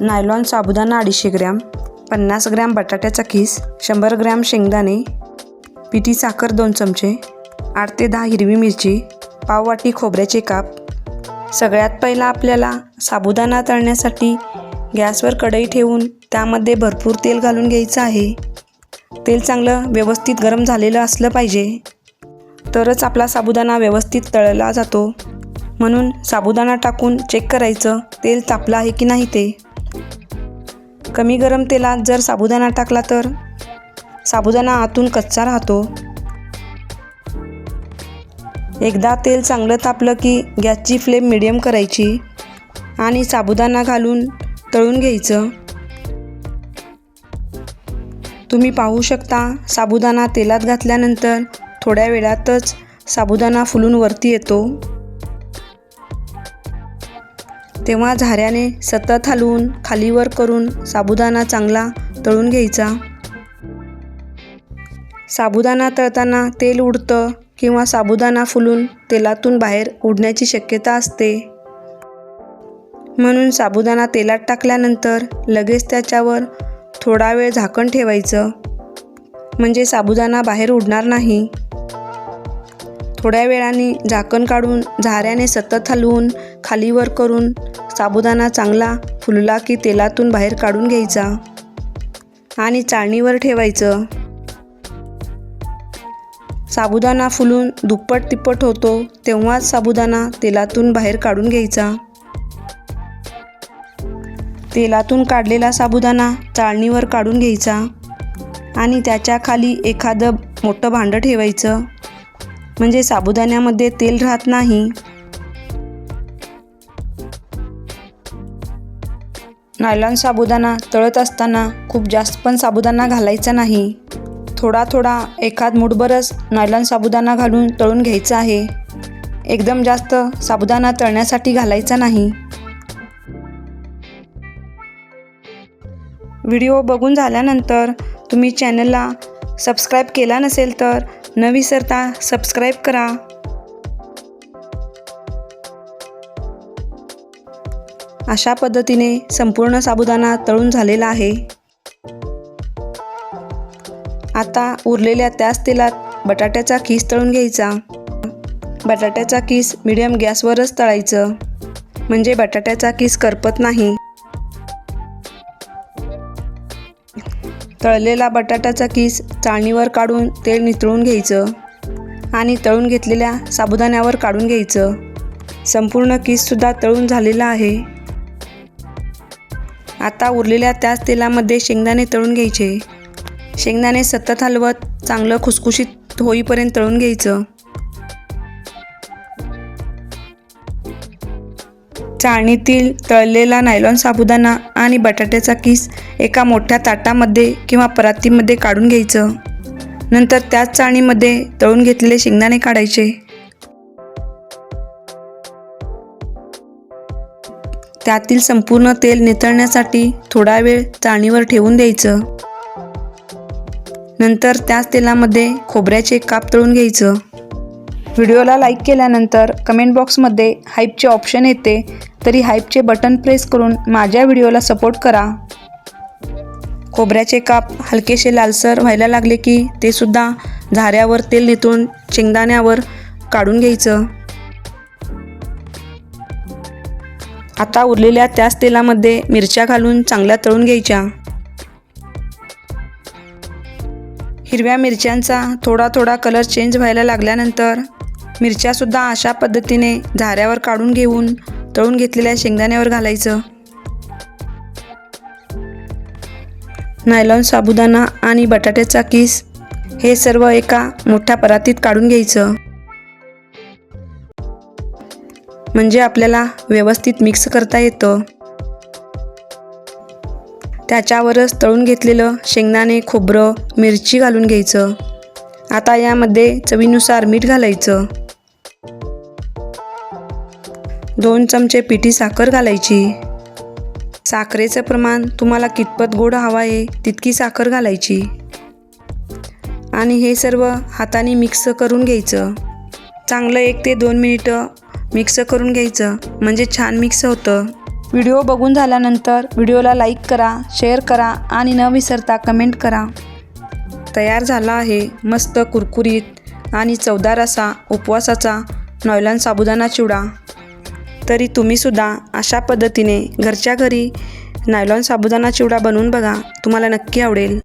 Nylon साबुदाणा अडीचशे gram पन्नास gram बटाट्याचा खीस शंभर ग्रॅम शेंगदाणे पिठी साखर दोन चमचे आठ ते दहा हिरवी मिरची पाववाटी खोबऱ्याचे काप. सगळ्यात पहिला आपल्याला साबुदाणा तळण्यासाठी गॅसवर कढई ठेवून त्यामध्ये भरपूर तेल घालून घ्यायचं आहे. तेल चांगलं व्यवस्थित गरम झालेलं असलं पाहिजे. तरच आपला साबुदाणा व्यवस्थित तळला जातो. म्हणून साबुदाणा टाकून चेक करायचं तेल तापलं आहे की नाही ते. कमी गरम तेलात जर साबुदाणा टाकला तर? साबुदाणा आतून कच्चा राहतो. एकदा तेल चांगलं तापलं की गॅसची फ्लेम मिडियम करायची आणि साबुदाणा घालून तळून घ्यायचं. तुम्ही पाहू शकता साबुदाणा तेलात घातल्यानंतर थोड्या वेळातच साबुदाणा फुलून वरती येतो. तेव्हा झाऱ्याने सतत हलवून खालीवर करून साबुदाणा चांगला तळून घ्यायचा. साबुदाणा तळताना तेल उडतं किंवा साबुदाणा फुलून तेलातून बाहेर उडण्याची शक्यता असते. म्हणून साबुदाणा तेलात टाकल्यानंतर लगेच त्याच्यावर थोडा वेळ झाकण ठेवायचं. म्हणजे साबुदाणा बाहेर उडणार नाही. थोड्या वेळाने झाकण काढून झाऱ्याने सतत हलवून खालीवर करून साबुदाणा चांगला फुलला की तेलातून बाहेर काढून घ्यायचा. आणि चाळणीवर ठेवायचं. साबुदाणा फुलून दुप्पट तिप्पट होतो तेव्हाच साबुदाणा तेलातून बाहेर काढून घ्यायचा. तेलातून काढलेला साबुदाणा चाळणीवर काढून घ्यायचा. आणि त्याच्याखाली एखादं मोठं भांडं ठेवायचं. म्हणजे साबुदाण्यामध्ये तेल राहत नाही. नायलॉन साबुदाणा तळत असताना खूप जास्त पण साबुदाणा घालायचा नाही. थोडा थोडा एखाद मुठभरच नायलॉन साबुदाणा घालून तळून घ्यायचा आहे. एकदम जास्त साबुदाणा तळण्यासाठी घालायचा नाही. व्हिडिओ बघून झाल्यानंतर तुम्ही चॅनलला सबस्क्राईब केला नसेल तर न विसरता सबस्क्राईब करा. अशा पद्धतीने संपूर्ण साबुदाणा तळून झालेला आहे. आता उरलेल्या त्याच तेलात बटाट्याचा खीस तळून घ्यायचा. बटाट्याचा किस मिडियम गॅसवरच तळायचं. म्हणजे बटाट्याचा किस करपत नाही. तळलेला बटाट्याचा किस चाळणीवर काढून तेल नितळून घ्यायचं आणि तळून घेतलेल्या साबुदाण्यावर काढून घ्यायचं. संपूर्ण किससुद्धा तळून झालेला आहे. आता उरलेल्या त्याच तेलामध्ये शेंगदाणे तळून घ्यायचे. शेंगदाणे सतत हलवत चांगलं खुसखुशीत होईपर्यंत तळून घ्यायचं. चाळणीतील तळलेला नायलॉन साबुदाणा आणि बटाट्याचा किस एका मोठ्या ताटामध्ये किंवा परातीमध्ये काढून घ्यायचं. नंतर त्याच चाळणीमध्ये तळून घेतलेले शेंगदाणे काढायचे. त्यातील संपूर्ण तेल नितळण्यासाठी थोडा वेळ चाळणीवर ठेवून द्यायचं. नंतर त्याच तेलामध्ये खोबऱ्याचे काप तळून घ्यायचं. व्हिडिओला लाईक केल्यानंतर कमेंट बॉक्समध्ये हाईपचे ऑप्शन येते तरी हाईपचे बटन प्रेस करून माझ्या व्हिडिओला सपोर्ट करा. खोबऱ्याचे काप हलकेसे लालसर व्हायला लागले की ते सुद्धा झाऱ्यावर तेल नितळून शेंगदाण्यावर काढून घ्यायचं. आता उरलेल्या त्याच तेलामध्ये मिरच्या घालून चांगल्या तळून घ्यायच्या. हिरव्या मिरच्यांचा थोडा थोडा कलर चेंज व्हायला लागल्यानंतर मिरच्यासुद्धा अशा पद्धतीने झाऱ्यावर काढून घेऊन तळून घेतलेल्या शेंगदाण्यावर घालायचं. नायलॉन साबुदाणा आणि बटाट्याचा किस हे सर्व एका मोठ्या परातीत काढून घ्यायचं. म्हणजे आपल्याला व्यवस्थित मिक्स करता येतं. त्याच्यावरच तळून घेतलेलं शेंगदाणे खोबरं मिरची घालून घ्यायचं. आता यामध्ये चवीनुसार मीठ घालायचं. दोन चमचे पिठी साखर घालायची. साखरेचं प्रमाण तुम्हाला कितपत गोड हवा आहे तितकी साखर घालायची. आणि हे सर्व हाताने मिक्स करून घ्यायचं. चांगलं एक ते दोन मिनिटं मिक्स करून घ्यायचं. म्हणजे छान मिक्स होतं. व्हिडिओ बघून झाल्यानंतर व्हिडिओला लाईक करा शेअर करा आणि न विसरता कमेंट करा. तयार झाला आहे मस्त कुरकुरीत आणि चवदार असा उपवासाचा नॉयलॉन साबुदाणा चिवडा. तरी तुम्हीसुद्धा अशा पद्धतीने घरच्या घरी नायलॉन साबुदाणा चिवडा बनवून बघा. तुम्हाला नक्की आवडेल.